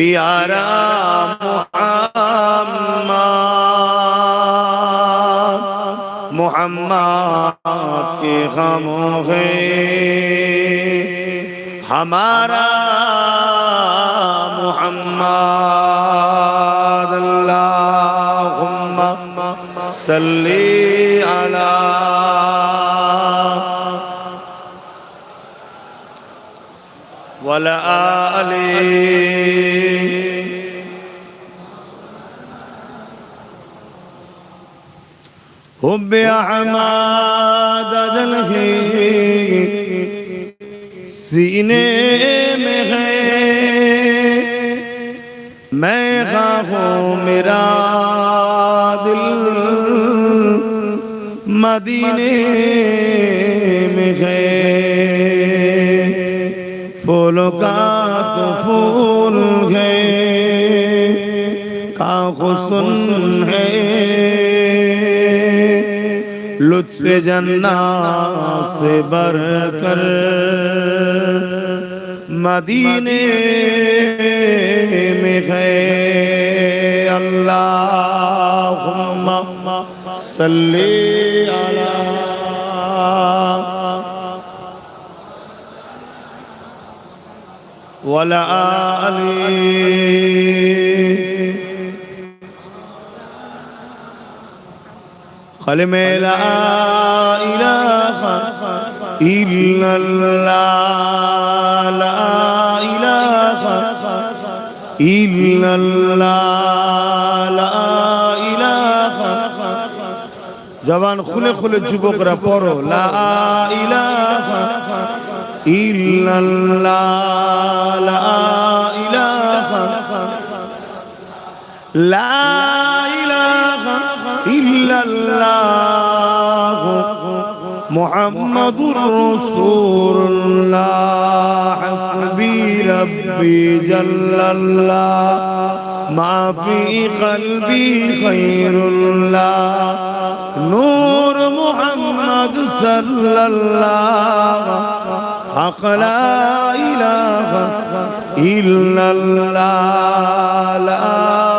پیارا محمد محمد کے غم ہے ہمارا محمد اللہم صلی علی۔ ولا حب احمد دلخی سینے میں ہے میں خواہوں میرا دل مدینے میں ہے پھولوں کا تو پھول ہے کا حسن ہے لطف جنا سے بر کر مدینے میں ہے اللہ صلی علی ولا آل কলমে লা ইলাহা ইল্লাল্লাহ লা ইলাহা ইল্লাল্লাহ লা ইলাহা জবান খুলে খুলে যুবকরা পড়ো। লা ইলাহা ইল্লাল্লাহ। লা ইলাহা। লা ইল্লাল্লাহ মুহাম্মাদুর রাসূলুল্লাহ হাসবি রব্বি জাল্লাল্লাহ মা ফি কলবি খায়রুল্লাহ নূর মুহাম্মদ সাল্লাল্লাহ حق لا إله إلا الله لا إله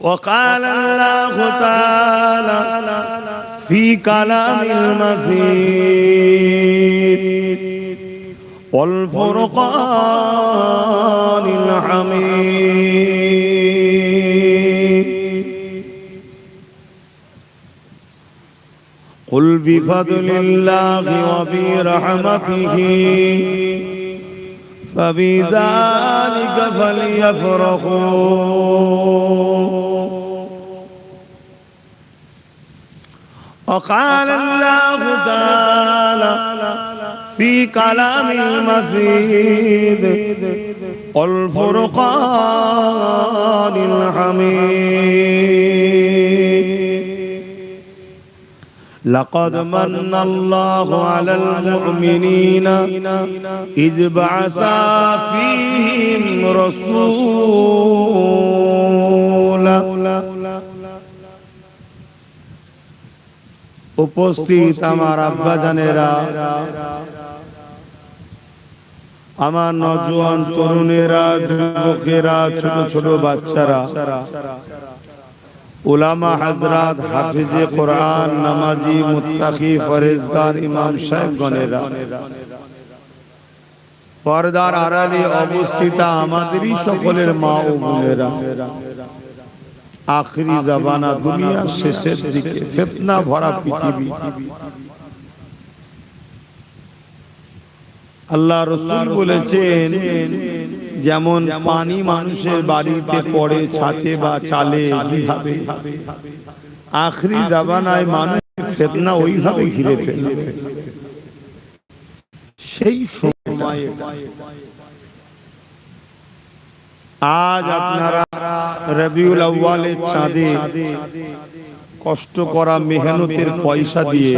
وقال الله تعالى في كلام المزيد والفرقان الحميد قل بفضل الله وبرحمته فبذلك فليفرحوا وقال الله تعالى في كلام المزيد والفرقان الحميد لقد من الله على المؤمنين إذ بعث فيهم رسولا উপস্থিত আমার আব্বাজানেরা। আমার নজওয়ান তরুণেরা যুবকেরা ছোট ছোট বাচ্চারা। উলামা হাজরাত হাফিজে কোরআন নামাজি মুত্তাকি ফরেজগার ইমাম সাহেবগণেরা। পর্দার আড়ালে অবস্থিত আমাদেরই সকলের মা ও বোনেরা। আখরি জাবানা দুনিয়া শেষের দিকে ফেতনা ভরা পৃথিবী। আল্লাহ রসুল বলেছেন যেমন পানি মানুষের বাড়িতে পড়ে ছাতে বা চালে যেভাবে আখরি জাবানায় মানুষ ফেতনা ওইভাবে ঘিরে ফেলে। সেই সময়ে আজ আপনারা রবিউল আউ্বালের চাঁদে কষ্ট করা মেহনতের পয়সা দিয়ে